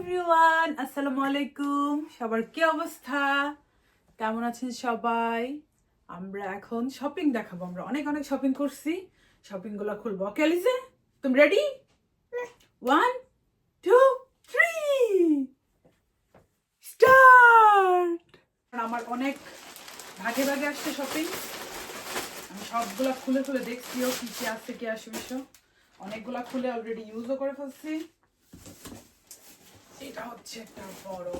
Everyone আসসালামু আলাইকুম। সবার কি অবস্থা? কেমন আছেন সবাই? আমরা এখন শপিং দেখাবো। আমরা অনেক অনেক শপিং করছি। শপিংগুলো খুলবো। ওকে তুমি ready one two three start আমার অনেক ভাগে ভাগে আসছে শপিং আমি সবগুলা খুলে খুলে দেখছিও কি কি আছে, কি আসবে সব অনেকগুলা খুলে অলরেডি ইউজও করে ফেলছি। এটা হচ্ছে একটা বড়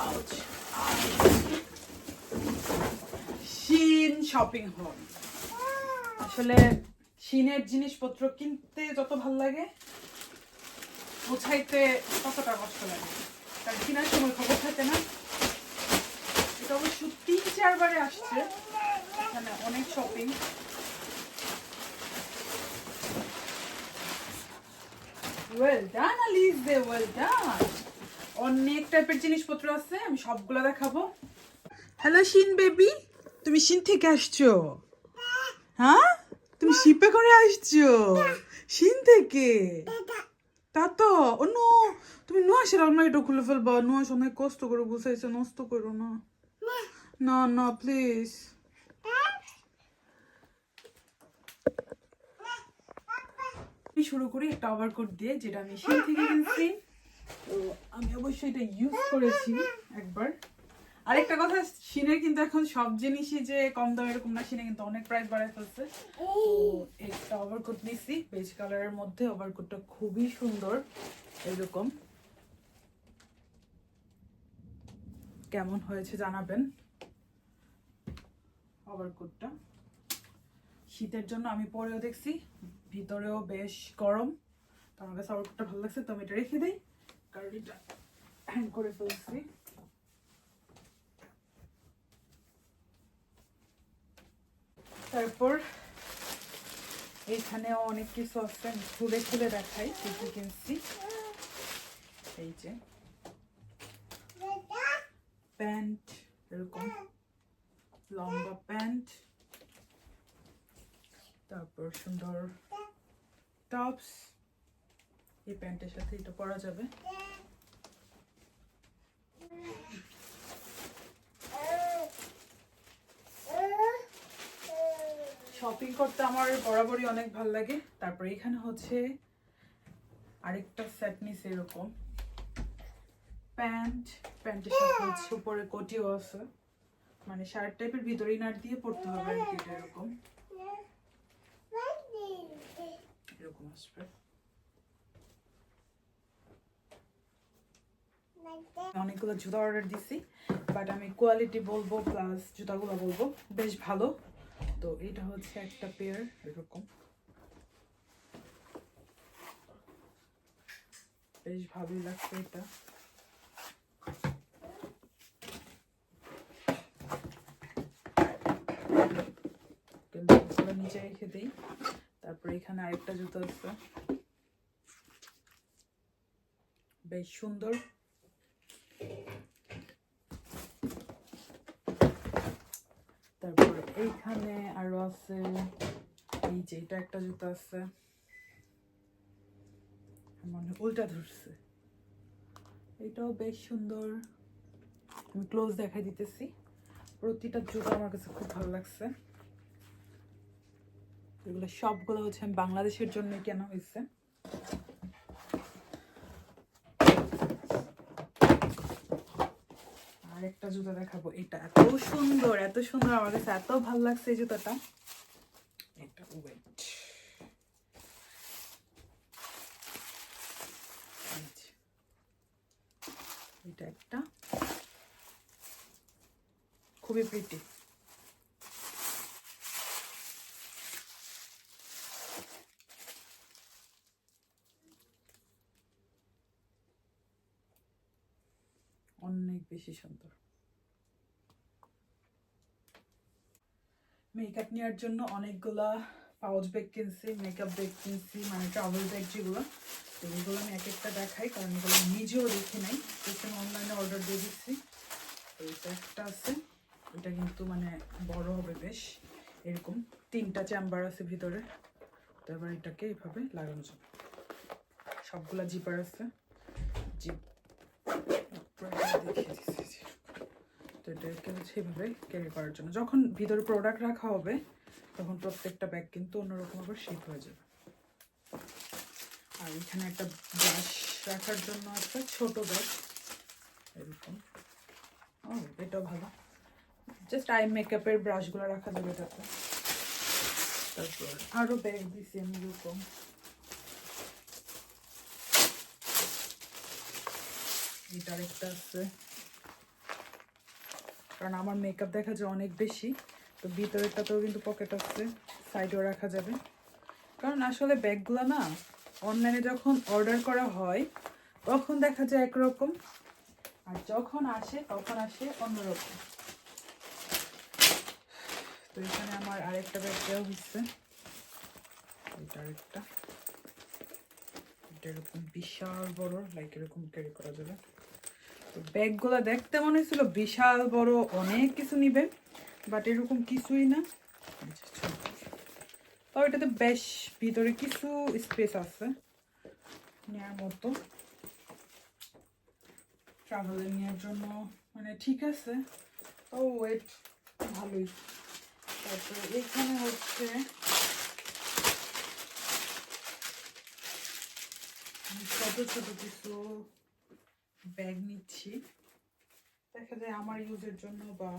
Ouch. শিন শপিং হল। আসলে শিনের জিনিসপত্র কিনতে যত ভালো লাগে, গোছাইতে ততটা কষ্ট লাগে। কারণ কেনার সময় খবর থাকে না। এটা অবশ্য তিন, চারবারে আসছে। এখানে অনেক shopping well done Alizeh well done অনেক টাইপের জিনিসপত্র আছে, আমি সবগুলো দেখাবো। হ্যালো শিন বেবি তুমি শিন থেকে আসছো? হ্যাঁ? তুমি শিপে করে আসছো? শিন থেকে? তা তো, ও নো, তুমি নোয়াশের আলমারিটা খুলে ফেলবা। নোয়াশ অনেক কষ্ট করে গুছাইছে, নষ্ট করো না। না না প্লিজ শুরু করি একটা ওভারকোট দিয়ে, যেটা আমি শিন থেকে কিনছি। তো আমি অবশ্যই এটা ইউজ করেছি একবার। আরেকটা কথা শিনের কিন্তু এখন সব জিনিসই যে কম দাম এরকম না শিনে কিন্তু অনেক প্রাইস বাড়ায় ফেলছে। তো একটা ওভারকোট নিছি বেজ কালারের মধ্যে ওভারকোটটা খুবই সুন্দর, এরকম। কেমন হয়েছে জানাবেন? ওভারকোটটা শীতের জন্য আমি পরেও দেখছি, ভিতরেও বেশ গরম। তো আমার কাছে ওভারকোটটা ভালো লাগছে, তো আমি এটা রেখে দিই, কারণ এটা হ্যাং করে ফেলছি। তারপর এইখানেও অনেক কিছু আছে খুলে খুলে দেখাই, কি কি কিনছি। এই যে, প্যান্ট, এরকম, লম্বা প্যান্ট। তারপর সুন্দর টপস। এই প্যান্টের সাথে এটা পরা যাবে। শপিং করতে আমার বরাবরই অনেক ভালো লাগে। তারপর এখানে হচ্ছে আরেকটা সেট এরকম। প্যান্ট। প্যান্টের সাথে হচ্ছে উপরে কোটিও আছে। মানে শার্ট টাইপের ভিতরে ইনার দিয়ে পড়তে হবে আর কি এটা এরকম। এরকম আসবে অনেকগুলো জুতা অর্ডার দিছি বাট আমি কোয়ালিটি বলব প্লাস জুতাগুলো বলব, বেশ ভালো। তো এটা হচ্ছে একটা পেয়ার এরকম। বেশ ভালোই লাগছে এটা। নিচে রেখে দিই। এখানে আরেকটা জুতো আছে। বেশ সুন্দর। তারপর এইখানে আরও আছে, এই যে এটা একটা জুতো আছে। মনে উল্টা ধরছে। এটাও বেশ সুন্দর। আমি ক্লোজ দেখাই দিতেছি। প্রতিটা জুতো আমার কাছে খুব ভালো লাগছে। এগুলো সবগুলো হচ্ছে বাংলাদেশের জন্য কেনা হয়েছে। আর একটা জুতো দেখাবো, এটা এত সুন্দর এত সুন্দর আমার কাছে, এত ভালো লাগছে এই জুতোটা। এটা ওয়েট এটা একটা খুবই প্রিটি অনেক বেশি সুন্দর মেকআপ নেওয়ার জন্য অনেকগুলা পাউচ ব্যাগ কিনছি মেকআপ ব্যাগ কিনছি মানে ট্রাভেল ব্যাগ যেগুলো। তো এগুলো আমি এক একটা দেখাই, কারণ এগুলো নিজেও দেখি নাই। প্রথমে অনলাইনে অর্ডার দিয়ে দিচ্ছি। এইটা একটা আছে। এটা কিন্তু মানে বড় হবে বেশ। এরকম তিনটা চেম্বার আছে ভিতরে। তো এবার এটাকে এইভাবে লাগানো যাবে। সবগুলা জিপার আছে। জিপ তো এটাকে হচ্ছে এভাবে ক্যারি করার জন্য। যখন ভিতরে প্রোডাক্ট রাখা হবে, তখন প্রত্যেকটা ব্যাগ কিন্তু অন্যরকম আবার শেপ হয়ে যাবে। আর এখানে একটা ব্রাশ রাখার জন্য একটা ছোট ব্যাগ এরকম। এটাও ভালো। জাস্ট আই মেকআপের ব্রাশগুলো রাখা যাবে এটাতে তারপর আরও ব্যাগ দিছি আমি এরকম। এটার একটা আছে। কারণ আমার মেকআপ দেখা যায় অনেক বেশি, তো ভিতরেরটাতেও কিন্তু পকেট আছে সাইডেও রাখা যাবে। কারণ আসলে ব্যাগগুলো না অনলাইনে যখন অর্ডার করা হয়, তখন দেখা যায় একরকম, আর যখন আসে, তখন আসে অন্যরকম। তো এখানে আমার আরেকটা ব্যাগ দেওয়া হচ্ছে এটা আরেকটা। এটা এরকম বিশাল বড় লাইক এরকম ক্যারি করা যাবে। ব্যাগগুলো দেখতে মনে হচ্ছিল বিশাল বড়, অনেক কিছু নিবে বাট এরকম কিছুই না। তো এটাতে বেশ ভিতরে কিছু স্পেস আছে নেওয়ার মতো। ট্রাভেলে নেওয়ার জন্য মানে ঠিক আছে। তো ওয়েট ভালোই। তারপরে এখানে হচ্ছে ছোট ছোট কিছু ব্যাগ নিচ্ছি। দেখা যায় আমার ইউজের জন্য বা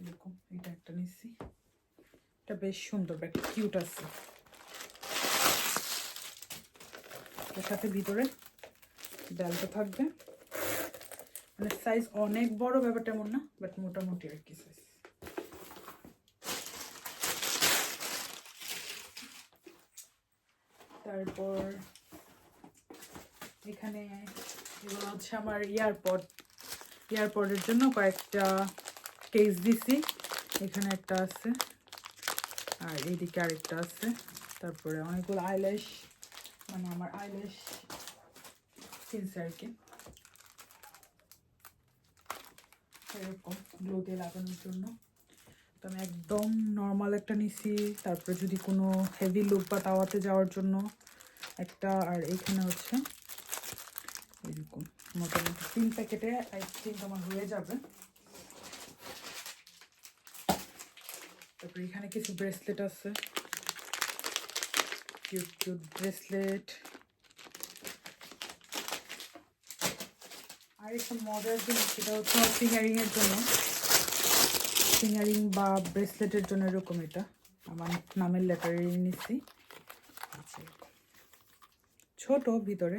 এরকম, এটা একটা নিচ্ছি। এটা বেশ সুন্দর ব্যাগ কিউট আছে। এর সাথে ভিতরে বেলটা থাকবে। মানে সাইজ অনেক বড় ব্যাপারটা এমন না বাট মোটামুটি আর কি সাইজ তারপর এখানে এগুলো হচ্ছে আমার ইয়ারপড, ইয়ারপডের জন্য কয়েকটা কেস দিছি। এখানে একটা আছে, আর এইদিকে আরেকটা আছে। তারপরে অনেকগুলো আইল্যাশ মানে আমার আইল্যাশ কিনছে আর কি এরকম গ্লো দিয়ে লাগানোর জন্য। তো আমি একদম নর্মাল একটা নিছি। তারপরে যদি কোনো হেভি লুক বা তাওয়াতে যাওয়ার জন্য একটা, আর এখানে হচ্ছে তিন প্যাকেটে আই থিঙ্ক আমার হয়ে যাবে। তারপরে এখানে কিছু ব্রেসলেট আছে। কিউট কিউট ব্রেসলেট আর একটা মজার জিনিস সেটা হচ্ছে আমার ফিঙ্গারিং এর জন্য। ফিঙ্গারিং বা ব্রেসলেটের জন্য এরকম এটা। আমার নামের লেটারে নিচ্ছি ছোট ভিতরে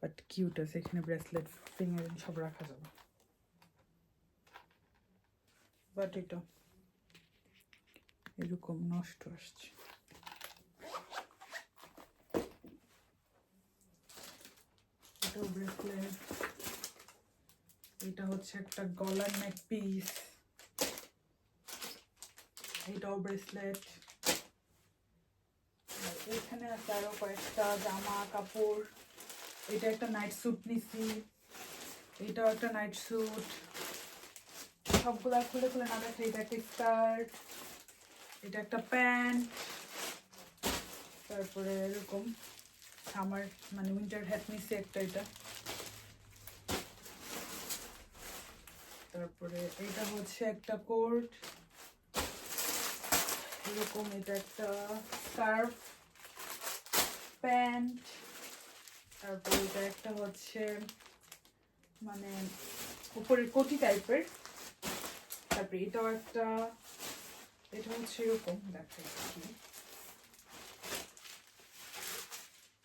বাট কিউট আছে এখানে ব্রেসলেট ফিঙ্গারিং সব রাখা যাবে। বাট এটা এরকম নষ্ট আসছে। এটা হচ্ছে একটা গলার নেক পিস এটাও ব্রেসলেট এখানে আছে আরও কয়েকটা জামা কাপড় এটা একটা নাইট স্যুট নিছি। এটাও একটা নাইট স্যুট সবগুলা খুলে খুলে না দেখে এটা একটা স্কার্ট এটা একটা প্যান্ট তারপরে এরকম সামার মানে উইন্টার হ্যাট নিছি একটা এটা। তারপরে এটা হচ্ছে একটা কোট এরকম এটা একটা স্কার্ফ প্যান্ট তারপরে এটা একটা হচ্ছে মানে উপরের কোটি টাইপের। তারপরে এটাও একটা, এটা হচ্ছে এরকম দেখাচ্ছি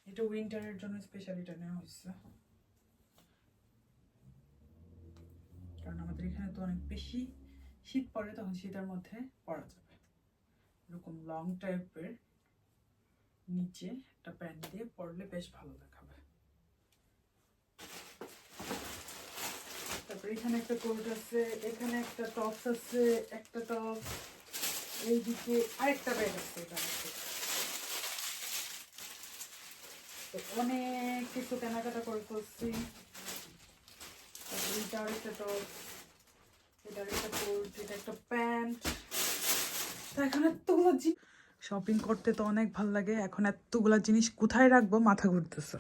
এটা উইন্টারের জন্য নেওয়া হচ্ছে কারণ আমাদের এখানে তো অনেক বেশি শীত পড়ে, তখন শীতের মধ্যে পরা যাবে। এরকম লং টাইপের নিচে একটা প্যান্ট দিয়ে পরলে বেশ ভালো দেখাবে তারপরে এখানে একটা কোট আছে, এখানে একটা টপস আছে, একটা টপ এইদিকে আরেকটা ব্যাগ আছে অনেক কিছু কেনাকাটা করে তারপরে এটা আরেকটা টপ এটা আরেকটা কোট এটা একটা প্যান্ট এখন এতগুলো জি শপিং করতে তো অনেক ভালো লাগে, এখন এতগুলা জিনিস কোথায় রাখব? মাথা ঘুরতেছে।